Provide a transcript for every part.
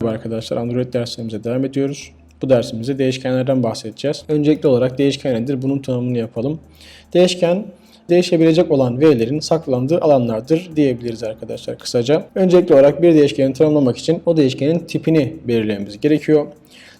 Merhaba arkadaşlar, Android derslerimize devam ediyoruz. Bu dersimizde değişkenlerden bahsedeceğiz. Öncelikli olarak değişken nedir? Bunun tanımını yapalım. Değişken, değişebilecek olan verilerin saklandığı alanlardır diyebiliriz arkadaşlar kısaca. Öncelikli olarak bir değişkeni tanımlamak için o değişkenin tipini belirlememiz gerekiyor.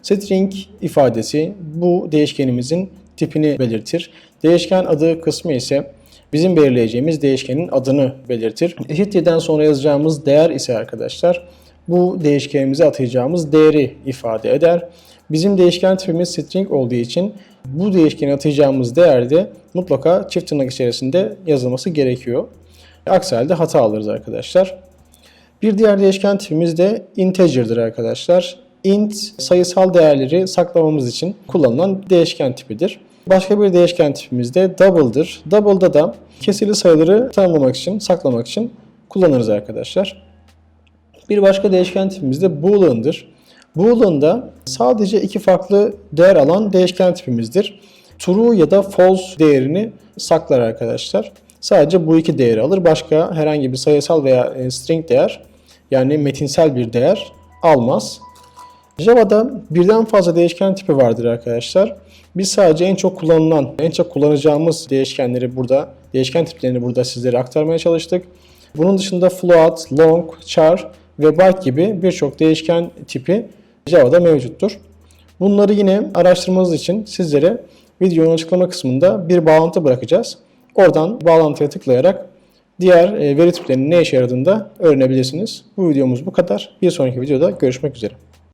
String ifadesi bu değişkenimizin tipini belirtir. Değişken adı kısmı ise bizim belirleyeceğimiz değişkenin adını belirtir. Eşittirden sonra yazacağımız değer ise arkadaşlar bu değişkenimize atayacağımız değeri ifade eder. Bizim değişken tipimiz string olduğu için bu değişkene atayacağımız değer de mutlaka çift tırnak içerisinde yazılması gerekiyor. Aksi halde hata alırız arkadaşlar. Bir diğer değişken tipimiz de integer'dır arkadaşlar. Int sayısal değerleri saklamamız için kullanılan değişken tipidir. Başka bir değişken tipimiz de double'dır. Double'da da kesirli sayıları tanımlamak için, saklamak için kullanırız arkadaşlar. Bir başka değişken tipimiz de boolean'dır. Boolean'da sadece iki farklı değer alan değişken tipimizdir. True ya da false değerini saklar arkadaşlar. Sadece bu iki değeri alır. Başka herhangi bir sayısal veya e, string değer yani metinsel bir değer almaz. Java'da birden fazla değişken tipi vardır arkadaşlar. Biz sadece en çok kullanılan, en çok kullanacağımız değişkenleri burada, değişken tiplerini burada sizlere aktarmaya çalıştık. Bunun dışında float, long, char ve byte gibi birçok değişken tipi Java'da mevcuttur. Bunları yine araştırmanız için sizlere videonun açıklama kısmında bir bağlantı bırakacağız. Oradan bağlantıya tıklayarak diğer e, veri tiplerinin ne işe yaradığını da öğrenebilirsiniz. Bu videomuz bu kadar. Bir sonraki videoda görüşmek üzere.